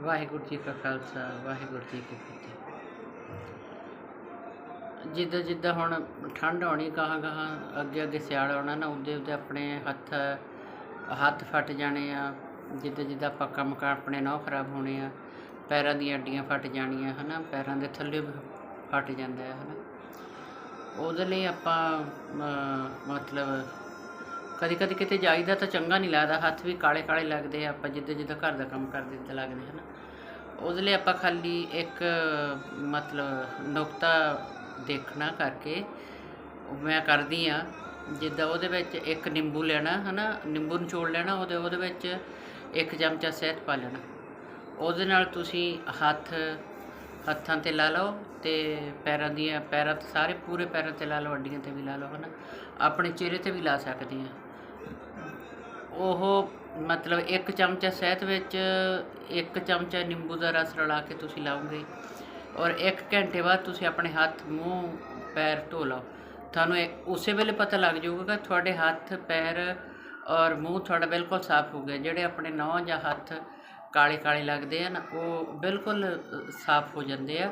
ਵਾਹਿਗੁਰੂ ਜੀ ਕਾ ਖਾਲਸਾ, ਵਾਹਿਗੁਰੂ ਜੀ ਕੀ ਫਤਿਹ। ਜਿੱਦਾਂ ਜਿੱਦਾਂ ਹੁਣ ਠੰਡ ਆਉਣੀ ਗਾਹਾਂ ਗਾਹਾਂ ਅੱਗੇ ਅੱਗੇ ਸਿਆਲ ਆਉਣਾ ਨਾ, ਉਹਦੇ ਉਹਦੇ ਆਪਣੇ ਹੱਥ ਹੱਥ ਫਟ ਜਾਣੇ ਆ। ਜਿੱਦਾਂ ਜਿੱਦਾਂ ਆਪਾਂ ਕੰਮ ਕਾਰ ਆਪਣੇ ਨਹੁੰ ਖਰਾਬ ਹੋਣੇ ਆ, ਪੈਰਾਂ ਦੀਆਂ ਅੱਡੀਆਂ ਫਟ ਜਾਣੀਆਂ, ਹਨਾ? ਪੈਰਾਂ ਦੇ ਥੱਲੇ ਵੀ ਫਟ ਜਾਂਦਾ ਹੈ, ਹਨਾ? ਉਹਦੇ ਲਈ ਆਪਾਂ ਮਤਲਬ ਕਦੀ ਕਦੀ ਕਿਤੇ ਜਾਈਦਾ ਤਾਂ ਚੰਗਾ ਨਹੀਂ ਲੱਗਦਾ, ਹੱਥ ਵੀ ਕਾਲੇ ਕਾਲੇ ਲੱਗਦੇ ਆ, ਆਪਾਂ ਜਿੱਦਾਂ ਜਿੱਦਾਂ ਘਰ ਦਾ ਕੰਮ ਕਰਦੇ ਤਾਂ ਲੱਗਦੇ ਹਨ। ਉਹਦੇ ਲਈ ਆਪਾਂ ਖਾਲੀ ਇੱਕ, ਮਤਲਬ ਨੁਕਤਾ ਦੇਖਣਾ ਕਰਕੇ ਮੈਂ ਕਰਦੀ ਆ, ਜਿੱਦਾਂ ਉਹਦੇ ਵਿੱਚ ਇੱਕ ਨਿੰਬੂ ਲੈਣਾ, ਹਨਾ, ਨਿੰਬੂ ਨਿਚੋੜ ਲੈਣਾ, ਉਹਦੇ ਉਹਦੇ ਵਿੱਚ ਇੱਕ ਚਮਚਾ ਸ਼ਹਿਦ ਪਾ ਲੈਣਾ। ਉਹਦੇ ਨਾਲ ਤੁਸੀਂ ਹੱਥ, ਹੱਥਾਂ ਤੇ ਲਾ ਲਓ ਤੇ ਪੈਰਾਂ ਦੀਆਂ, ਪੈਰਾਂ ਤੇ ਸਾਰੇ ਪੂਰੇ ਪੈਰਾਂ ਤੇ ਲਾ ਲਓ ਅੱਡੀਆਂ ਤੇ ਵੀ ਲਾ ਲਓ, ਹਨਾ? ਆਪਣੇ ਚਿਹਰੇ ਤੇ ਵੀ ਲਾ ਸਕਦੇ ਆ। ਉਹ ਮਤਲਬ ਇੱਕ ਚਮਚਾ ਸ਼ਹਿਦ ਵਿੱਚ, ਇੱਕ ਚਮਚਾ ਨਿੰਬੂ ਦਾ ਰਸ ਰਲਾ ਕੇ ਤੁਸੀਂ ਲਾਓਗੇ ਔਰ ਇੱਕ ਘੰਟੇ ਬਾਅਦ ਤੁਸੀਂ ਆਪਣੇ ਹੱਥ, ਮੂੰਹ, ਪੈਰ ਧੋ ਲਓ। ਤੁਹਾਨੂੰ ਇਹ ਉਸੇ ਵੇਲੇ ਪਤਾ ਲੱਗ ਜਾਊਗਾ ਕਿ ਤੁਹਾਡੇ ਹੱਥ, ਪੈਰ ਔਰ ਮੂੰਹ ਤੁਹਾਡਾ ਬਿਲਕੁਲ ਸਾਫ਼ ਹੋ ਗਿਆ। ਜਿਹੜੇ ਆਪਣੇ ਨਹੁੰ ਜਾਂ ਹੱਥ ਕਾਲੇ ਕਾਲੇ ਲੱਗਦੇ ਆ ਨਾ, ਉਹ ਬਿਲਕੁਲ ਸਾਫ਼ ਹੋ ਜਾਂਦੇ ਆ।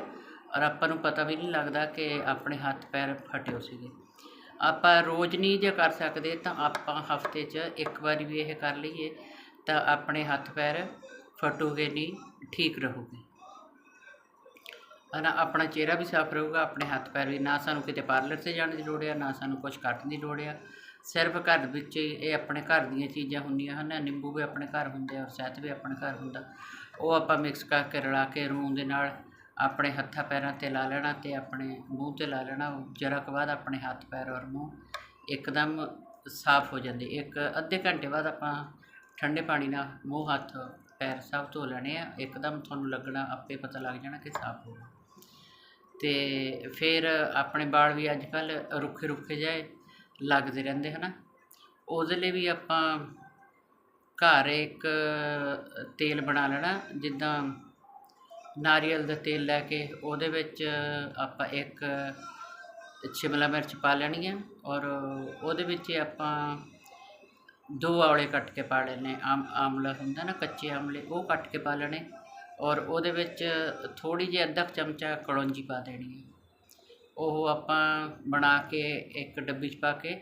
ਔਰ ਆਪਾਂ ਨੂੰ ਪਤਾ ਵੀ ਨਹੀਂ ਲੱਗਦਾ ਕਿ ਆਪਣੇ ਹੱਥ ਪੈਰ ਫਟਿਓ ਸੀਗੇ। ਆਪਾਂ ਰੋਜ਼ ਨਹੀਂ ਜੇ ਕਰ ਸਕਦੇ ਤਾਂ ਆਪਾਂ ਹਫ਼ਤੇ 'ਚ ਇੱਕ ਵਾਰੀ ਵੀ ਇਹ ਕਰ ਲਈਏ ਤਾਂ ਆਪਣੇ ਹੱਥ ਪੈਰ ਫਟੂਗੇ ਨਹੀਂ, ਠੀਕ ਰਹੂਗੇ। ਹਨਾ, ਆਪਣਾ ਚਿਹਰਾ ਵੀ ਸਾਫ਼ ਰਹੂਗਾ, ਆਪਣੇ ਹੱਥ ਪੈਰ ਵੀ, ਨਾ ਸਾਨੂੰ ਕਿਤੇ ਪਾਰਲਰ ਤੇ ਜਾਣ ਦੀ ਲੋੜ ਆ, ਨਾ ਸਾਨੂੰ ਕੁਝ ਕੱਟਣ ਦੀ ਲੋੜ ਆ। ਸਿਰਫ ਘਰ ਵਿੱਚ ਹੀ ਇਹ ਆਪਣੇ ਘਰ ਦੀਆਂ ਚੀਜ਼ਾਂ ਹੁੰਦੀਆਂ ਹਨ, ਨਿੰਬੂ ਵੀ ਆਪਣੇ ਘਰ ਹੁੰਦੇ ਆ ਔਰ ਸ਼ਹਿਦ ਵੀ ਆਪਣੇ ਘਰ ਹੁੰਦਾ। ਉਹ ਆਪਾਂ ਮਿਕਸ ਕਰਕੇ ਰਲਾ ਕੇ ਰੂੰ ਦੇ ਨਾਲ ਆਪਣੇ ਹੱਥਾਂ ਪੈਰਾਂ ਤੇ ਲਾ ਲੈਣਾ ਅਤੇ ਆਪਣੇ ਮੂੰਹ ਤੇ ਲਾ ਲੈਣਾ। ਜਰਾ ਕੁ ਬਾਅਦ ਆਪਣੇ ਹੱਥ, ਪੈਰ ਔਰ ਮੂੰਹ ਇੱਕਦਮ ਸਾਫ਼ ਹੋ ਜਾਂਦੇ। ਇੱਕ ਅੱਧੇ ਘੰਟੇ ਬਾਅਦ ਆਪਾਂ ਠੰਡੇ ਪਾਣੀ ਨਾਲ ਮੂੰਹ, ਹੱਥ, ਪੈਰ ਸਭ ਧੋ ਲੈਣੇ ਆ। ਇੱਕਦਮ ਤੁਹਾਨੂੰ ਲੱਗਣਾ, ਆਪੇ ਪਤਾ ਲੱਗ ਜਾਣਾ ਕਿ ਸਾਫ਼ ਹੋ ਗਿਆ। ਤੇ ਫਿਰ ਆਪਣੇ ਵਾਲ ਵੀ ਅੱਜ ਕੱਲ੍ਹ ਰੁੱਖੇ ਰੁੱਖੇ ਜਿਹੇ ਲੱਗਦੇ ਰਹਿੰਦੇ ਹੈ ਨਾ ਉਹਦੇ ਲਈ ਵੀ ਆਪਾਂ ਘਰ ਇੱਕ ਤੇਲ ਬਣਾ ਲੈਣਾ। ਜਿੱਦਾਂ ਨਾਰੀਅਲ ਦਾ ਤੇਲ ਲੈ ਕੇ ਉਹਦੇ ਵਿੱਚ ਆਪਾਂ ਇੱਕ ਸ਼ਿਮਲਾ ਮਿਰਚ ਪਾ ਲੈਣੀ ਹੈ ਔਰ ਉਹਦੇ ਵਿੱਚ ਆਪਾਂ ਦੋ ਆਵਲੇ ਕੱਟ ਕੇ ਪਾ ਲੈਣੇ ਆਮ, ਆਮਲਾ ਹੁੰਦਾ ਨਾ, ਕੱਚੇ ਆਮਲੇ, ਉਹ ਕੱਟ ਕੇ ਪਾ ਲੈਣੇ ਔਰ ਉਹਦੇ ਵਿੱਚ ਥੋੜੀ ਜਿਹੀ ਅੱਧਾ ਕੁ ਚਮਚਾ ਕਲੌਂਜੀ ਪਾ ਦੇਣੀ ਹੈ ਉਹ ਆਪਾਂ ਬਣਾ ਕੇ ਇੱਕ ਡੱਬੀ 'ਚ ਪਾ ਕੇ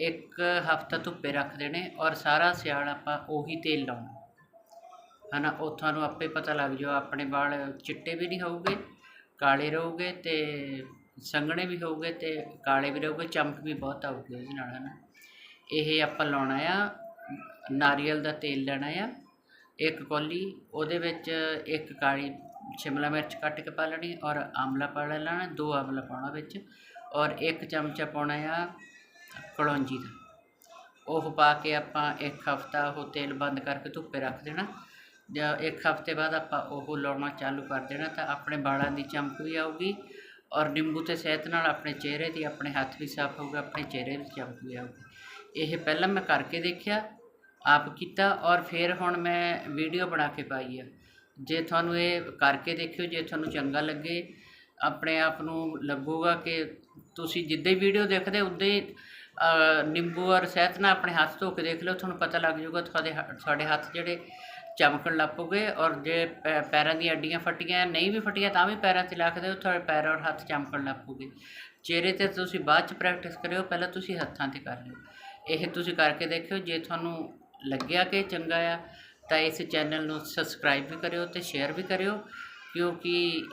ਇੱਕ ਹਫਤਾ ਧੁੱਪੇ ਰੱਖ ਦੇਣੇ ਔਰ ਸਾਰਾ ਸਿਆਲ ਆਪਾਂ ਉਹੀ ਤੇਲ ਲਾਉਣਾ। ਹਨਾ, ਉਹ ਤੁਹਾਨੂੰ ਆਪੇ ਪਤਾ ਲੱਗ ਜਾਓ ਆਪਣੇ ਵਾਲ ਚਿੱਟੇ ਵੀ ਨਹੀਂ ਹੋਊਗੇ, ਕਾਲੇ ਰਹੋਗੇ ਤੇ ਸੰਘਣੇ ਵੀ ਹੋਊਗੇ ਤੇ ਕਾਲੇ ਵੀ ਰਹੋਗੇ, ਚਮਕ ਵੀ ਬਹੁਤ ਆਊਗੀ ਉਹਦੇ ਨਾਲ, ਹਨਾ। ਇਹ ਆਪਾਂ ਲਾਉਣਾ ਆ, ਨਾਰੀਅਲ ਦਾ ਤੇਲ ਲੈਣਾ ਆ, ਇੱਕ ਕੌਲੀ, ਉਹਦੇ ਵਿੱਚ ਇੱਕ ਕਾਲੀ ਸ਼ਿਮਲਾ ਮਿਰਚ ਕੱਟ ਕੇ ਪਾ ਲੈਣੀ ਔਰ ਆਮਲਾ ਪਾ ਲੈਣਾ, ਦੋ ਆਮਲਾ ਪਾਉਣਾ ਵਿੱਚ, ਔਰ ਇੱਕ ਚਮਚਾ ਪਾਉਣਾ ਆ ਕਲੌਂਜੀ ਦਾ। ਉਹ ਪਾ ਕੇ ਆਪਾਂ ਇੱਕ ਹਫਤਾ ਉਹ ਤੇਲ ਬੰਦ ਕਰਕੇ ਧੁੱਪੇ ਰੱਖ ਦੇਣਾ ਜਾਂ ਇੱਕ ਹਫ਼ਤੇ ਬਾਅਦ ਆਪਾਂ ਉਹ ਲਾਉਣਾ ਚਾਲੂ ਕਰ ਦੇਣਾ ਤਾਂ ਆਪਣੇ ਵਾਲਾਂ ਦੀ ਚਮਕ ਵੀ ਆਊਗੀ ਔਰ ਨਿੰਬੂ ਤੇ ਸਿਹਤ ਨਾਲ ਆਪਣੇ ਚਿਹਰੇ ਦੀ ਆਪਣੇ ਹੱਥ ਵੀ ਸਾਫ਼ ਹੋਊਗਾ, ਆਪਣੇ ਚਿਹਰੇ ਦੀ ਚਮਕ ਵੀ ਆਊਗੀ। ਇਹ ਪਹਿਲਾਂ ਮੈਂ ਕਰਕੇ ਦੇਖਿਆ, ਆਪ ਕੀਤਾ ਔਰ ਫਿਰ ਹੁਣ ਮੈਂ ਵੀਡੀਓ ਬਣਾ ਕੇ ਪਾਈ ਆ। ਜੇ ਤੁਹਾਨੂੰ ਇਹ ਕਰਕੇ ਦੇਖਿਓ, ਜੇ ਤੁਹਾਨੂੰ ਚੰਗਾ ਲੱਗੇ, ਆਪਣੇ ਆਪ ਨੂੰ ਲੱਗੂਗਾ ਕਿ ਤੁਸੀਂ ਜਿੱਦਾਂ ਹੀ ਵੀਡੀਓ ਦੇਖਦੇ ਉਦਾਂ ਹੀ ਨਿੰਬੂ ਔਰ ਸਿਹਤ ਨਾਲ ਆਪਣੇ ਹੱਥ ਧੋ ਕੇ ਦੇਖ ਲਓ, ਤੁਹਾਨੂੰ ਪਤਾ ਲੱਗ ਜਾਊਗਾ ਤੁਹਾਡੇ ਹ- ਤੁਹਾਡੇ ਹੱਥ ਜਿਹੜੇ ਚਮਕਣ ਲੱਗ ਪਊਗੇ ਔਰ ਜੇ ਪੈ- ਪੈਰਾਂ ਦੀਆਂ ਅੱਡੀਆਂ ਫਟੀਆਂ, ਨਹੀਂ ਵੀ ਫਟੀਆਂ ਤਾਂ ਵੀ ਪੈਰਾਂ ਤੇ ਰੱਖ ਦਿਓ ਤੁਹਾਡੇ ਪੈਰ ਔਰ ਹੱਥ ਚਮਕਣ ਲੱਗ ਪਊਗੇ। ਚਿਹਰੇ ਤੇ ਤੁਸੀਂ ਬਾਅਦ ਚ ਪ੍ਰੈਕਟਿਸ ਕਰਿਓ, ਪਹਿਲਾਂ ਤੁਸੀਂ ਹੱਥਾਂ ਤੇ ਕਰ ਲਿਓ। ਇਹ ਤੁਸੀਂ ਕਰਕੇ ਦੇਖਿਓ, ਜੇ ਤੁਹਾਨੂੰ ਲੱਗਿਆ ਕਿ ਚੰਗਾ ਆ, ਤਾਂ ਇਸ ਚੈਨਲ ਨੂੰ ਸਬਸਕ੍ਰਾਈਬ ਵੀ ਕਰਿਓ ਤੇ ਸ਼ੇਅਰ ਵੀ ਕਰਿਓ, ਕਿਉਂਕਿ